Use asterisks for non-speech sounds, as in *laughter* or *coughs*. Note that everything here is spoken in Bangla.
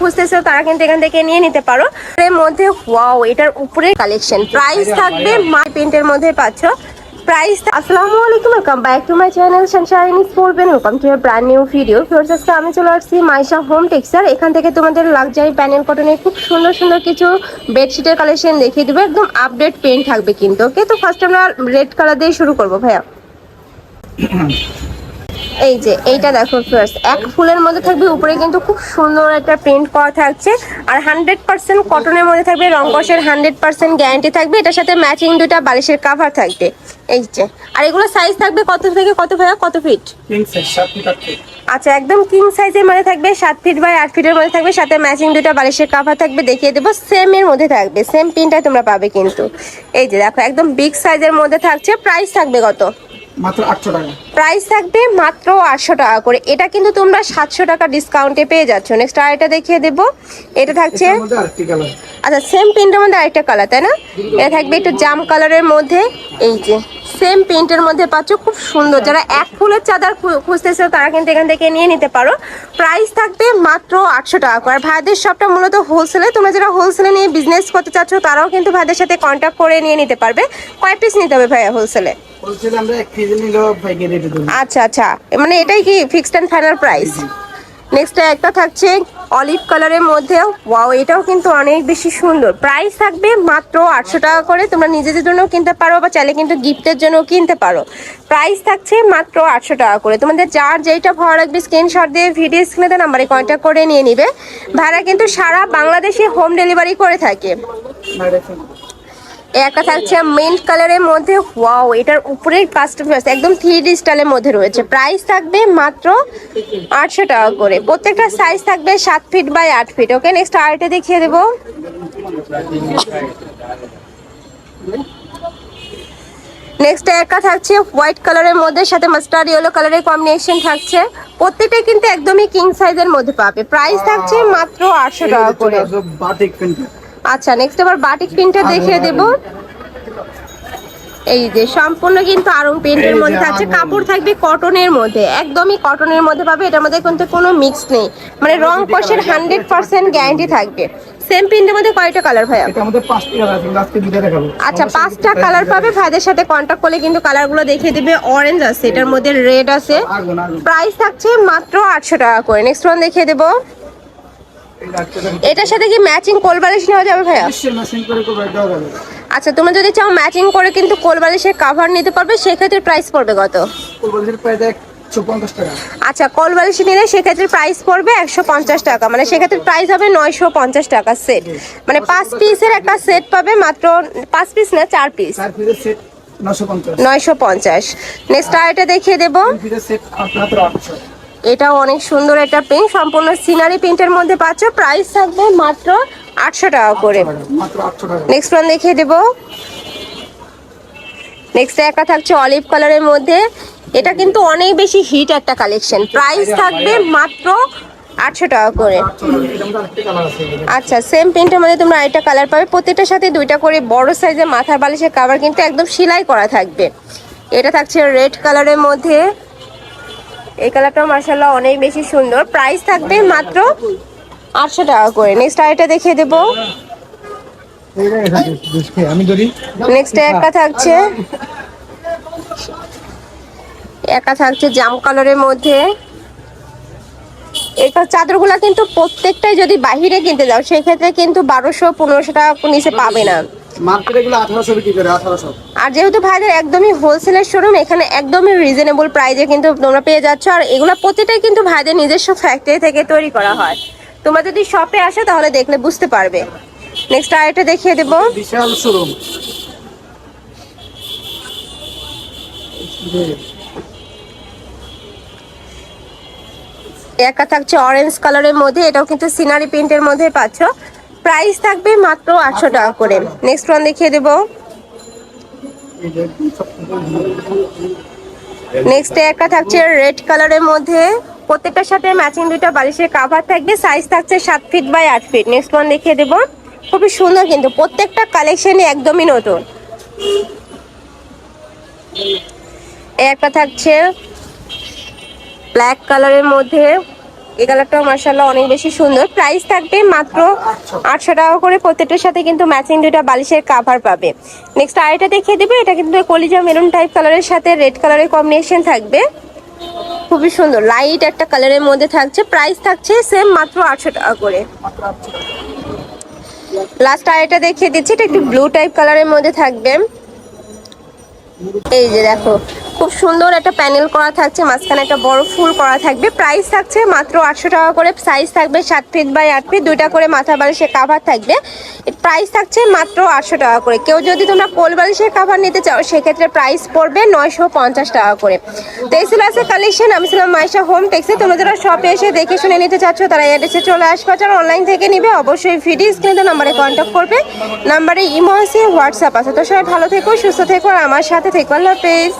খুঁজতেছো তারা কিন্তু এখান থেকে নিয়ে নিতে পারো। এর মধ্যে ওয়াও এটার উপরে কালেকশন প্রাইস থাকবে মাই প্রিন্টের মধ্যে পাচ্ছ। প্রাইস আসসালামু আলাইকুম welcome back to my channel Sunshine স্পোর্টবেন welcome to brand new video Firoz আজকে আমি চলে আসছি মাইশা হোম টেক্সচার এখান থেকে তোমাদের লাক্সারি প্যানেল কটনের খুব সুন্দর সুন্দর কিছু বেডশিটের কালেকশন দেখিয়ে দেবো। একদম আপডেট পেন থাকবে কিন্তু ওকে তো ফার্স্ট আমরা রেড কালার দিয়ে শুরু করব ভাইয়া। *coughs* এই যে এইটা দেখো ফার্স্ট এক ফুলের মধ্যে থাকবে উপরে কিন্তু খুব সুন্দর একটা প্রিন্ট করা থাকছে। আর হান্ড্রেড পার্সেন্ট কটনের মধ্যে থাকবে রং কষের হান্ড্রেড পার্সেন্ট গ্যারান্টি থাকবে। এটার সাথে ম্যাচিং দুটা বালিশের কাভার থাকবে। এই যে আর এগুলো সাইজ থাকবে কত থেকে কত ভাইয়া? কত ফিট আচ্ছা একদম কিং সাইজের মধ্যে থাকবে সাত ফিট বাই আট ফিটের মধ্যে থাকবে। সাথে ম্যাচিং দুটো বালিশের কাভার থাকবে দেখিয়ে দেবো। সেম এর মধ্যে থাকবে সেম প্রিন্টটাই তোমরা পাবে কিন্তু। এই যে দেখো একদম বিগ সাইজের মধ্যে থাকছে। প্রাইস থাকবে কত? মাত্র আটশো টাকা। প্রাইস থাকবে মাত্র আটশো টাকা করে। এটা কিন্তু তোমরা সাতশো টাকা ডিসকাউন্টে পেয়ে যাচ্ছ। নেক্সট আর এটা দেখিয়ে দেবো। এটা থাকছে মধ্যে আরেকটি কালার আচ্ছা সেম প্রিন্টের মধ্যে আরেকটা কালার তাই না? এটা থাকবে একটু জাম কালারের মধ্যে। এই যে সেম প্রিন্টের মধ্যে পাচ্ছ খুব সুন্দর। যারা এক ফুলের চাদর খুঁজতেছো তারা কিন্তু এখান থেকে নিয়ে নিতে পারো। প্রাইস থাকবে মাত্র আটশো টাকা করে। আর ভাইদের সবটা মূলত হোলসেলে তোমরা যারা হোলসেলে নিয়ে বিজনেস করতে চাচ্ছ তারাও কিন্তু ভাইদের সাথে কন্ট্যাক্ট করে নিয়ে নিতে পারবে। কয় পিস নিতে হবে ভাইয়া হোলসেলে আচ্ছা আচ্ছা। মানে এটাই কি fixed and final price next একটা থাকছে অলিভ কালারের মধ্যেও। ওয়াও এটাও কিন্তু অনেক বেশি সুন্দর। প্রাইস থাকবে মাত্র আটশো টাকা করে। তোমরা নিজেদের জন্য কিনতে পারো বা চাইলে কিন্তু গিফটের জন্য কিনতে পারো। প্রাইস থাকছে মাত্র আটশো টাকা করে। তোমাদের যার যেইটা ভালো লাগবে স্ক্রিনশট দিয়ে ভিডিও স্ক্রিনে নাম্বারে কন্ট্যাক্ট করে নিয়ে নিবে। ভাড়া কিন্তু সারা বাংলাদেশে হোম ডেলিভারি করে থাকে। একটা থাকছে মিন্ট কালারের মধ্যে ওয়াও এটার উপরের কাস্টমার একদম থ্রি ডি স্টাইলের মধ্যে রয়েছে। প্রাইস থাকবে মাত্র আটশো টাকা করে। প্রত্যেকটা সাইজ থাকবে সাত ফিট বাই আট ফিট ওকে নেক্সট আরেকটা দেখিয়ে দেবো। নেক্সট একটা থাকছে হোয়াইট কালারের মধ্যে, সাথে মাস্টার্ড ইয়েলো কালারের কম্বিনেশন থাকছে। প্রত্যেকটা কিন্তু একদমই কিং সাইজের মধ্যে পাবে। প্রাইস থাকছে মাত্র আটশো টাকা করে। আচ্ছা নেক্সট আবার বাটিক প্রিন্টটা দেখিয়ে দেব। এই যে সম্পূর্ণ কিন্তু আরং প্রিন্টের মধ্যে থাকছে কাপড় থাকবে কটনের মধ্যে। একদমই কটনের মধ্যে পাবে এটার মধ্যে কিন্তু কোনো মিক্স নেই। মানে রং কষের হান্ড্রেড পার্সেন্ট গ্যারান্টি থাকবে। সেম প্রিন্টের মধ্যে কয়টা কালার ভাইয়া? আচ্ছা পাঁচটা কালার পাবে। ভাইদের সাথে কন্ট্যাক্ট করলে কিন্তু কালারগুলো দেখিয়ে দিবে। অরেঞ্জ আছে এটার মধ্যে রেড আছে। প্রাইস থাকছে মাত্র আটশো টাকা করে। নেক্সট ওয়ান দেখিয়ে দেবো। এটার সাথে কি ম্যাচিং কোলবালিশ নেওয়া যাবে ভাইয়া? আচ্ছা তুমি যদি চাও ম্যাচিং করে কিন্তু কোলবালিশের কাভার নিতে পারবে সেক্ষেত্রে প্রাইস পড়বে কত? কোলবালিশের প্রাইস আচ্ছা কোলবালিশ নিলে সেক্ষেত্রে প্রাইস পড়বে একশো পঞ্চাশ টাকা। মানে সেক্ষেত্রে প্রাইস হবে নয়শো পঞ্চাশ টাকা সেট মানে পাঁচ পিসের একটা সেট পাবে মাত্র পাঁচ পিস না চার পিস নয়শো পঞ্চাশ। নেক্সট আর এটা দেখিয়ে দেবো। এটাও অনেক সুন্দর একটা প্রিন্ট সম্পূর্ণ সিনারি প্রিন্টের মধ্যে পাচ্ছ। প্রাইস থাকবে মাত্র আটশো টাকা করে। নেক্সট ওয়ান দেখিয়ে দেবো। নেক্সট একটা থাকছে অলিভ কালারের মধ্যে। এটা কিন্তু অনেক বেশি হিট একটা কালেকশন প্রাইস থাকবে মাত্র আটশো টাকা করে। আচ্ছা সেম প্রিন্টের মধ্যে তোমরা আরেকটা কালার পাবে। প্রত্যেকটার সাথে দুইটা করে বড় সাইজের মাথার বালিশের কাভার কিন্তু একদম সেলাই করা থাকবে। এটা থাকছে রেড কালারের মধ্যে। এই কালারটাও মার্শাল্লাহ অনেক বেশি সুন্দর। প্রাইস থাকবে মাত্র আটশো টাকা করে। নেক্সট আরেকটা দেখিয়ে দেবো। নেক্সট একটা থাকছে। একা থাকছে জাম কালারের মধ্যে। এটা চাদরগুলা কিন্তু প্রত্যেকটাই যদি বাহিরে কিনতে যাও, সেক্ষেত্রে কিন্তু বারোশো পনেরোশো টাকা নিচে পাবে না। আর যেহেতু ভাইদের একদমই হোলসেলের শোরুম এখানে একদমই রিজনেবল প্রাইসে কিন্তু তোমরা পেয়ে যাচ্ছ। আর এগুলো প্রতিটাই কিন্তু ভাইদের নিজস্ব ফ্যাক্টরি থেকে তৈরি করা হয়। তোমরা যদি শপে আসো তাহলে দেখলে বুঝতে পারবে। নেক্সট আরেকটা দেখিয়ে দেবো। বিশাল শোরুম একা থাকছে অরেঞ্জ কালারের মধ্যে এটাও কিন্তু সিনারি প্রিন্টের মধ্যে পাচ্ছ। প্রাইস থাকবে মাত্র আটশো টাকা করে। নেক্সট ওয়ান দেখিয়ে দেবো। নেক্সট একটা থাকছে রেড কালারের মধ্যে। প্রত্যেকটার সাথে ম্যাচিং দুইটা বালিশের কাভার থাকবে। সাইজ থাকছে সাত ফিট বাই আট ফিট নেক্সট ওয়ান দেখিয়ে দেবো। খুবই সুন্দর কিন্তু প্রত্যেকটা কালেকশনই একদমই নতুন। একটা থাকছে ব্ল্যাক কালারের মধ্যে। এই কালারটাও মার্শাল্লাহ অনেক বেশি সুন্দর। প্রাইস থাকবে মাত্র আটশো টাকা করে। প্রত্যেকটার সাথে কিন্তু ম্যাচিং দুইটা বালিশের কাভার পাবে। নেক্সট আরেকটা দেখিয়ে দেবে। এটা কিন্তু কলিজা মেরুন টাইপ কালারের সাথে রেড কালারের কম্বিনেশন থাকবে। খুবই সুন্দর। লাইট একটা কালারের মধ্যে থাকছে। প্রাইস থাকছে সেম মাত্র আটশো টাকা করে। লাস্ট আরেকটা দেখিয়ে দিচ্ছি। এটা একটু ব্লু টাইপ কালারের মধ্যে থাকবে। এই যে দেখো। খুব সুন্দর একটা প্যানেল করা থাকছে, মাঝখানে একটা বড় ফুল করা থাকবে। প্রাইস থাকছে মাত্র আটশো টাকা করে সাইজ থাকবে সাত ফিট বাই আট ফিট দুইটা করে মাথা বালিশের কাভার থাকবে। প্রাইস থাকছে মাত্র আটশো টাকা করে। কেউ যদি তোমরা কোল বালিশের কাভার নিতে চাও, সেক্ষেত্রে প্রাইস পড়বে নয়শো পঞ্চাশ টাকা করে। তো এই ছিল আছে কালেকশন আমি ছিলাম মাইশা হোম টেক্সে। তোমরা যারা শপে এসে দেখে শুনে নিতে চাচ্ছ, তারা অ্যাড্রেসে চলে আসবে। আর অনলাইন থেকে নিবে, অবশ্যই ভিডিও স্ক্রিনে নাম্বারে কন্ট্যাক্ট করবে। নাম্বারে ইমো আছে হোয়াটসঅ্যাপ আছে। তো সবাই ভালো থেকো, সুস্থ থেকো, আর আমার সাথে থেকো। আল্লাহ হাফেজ।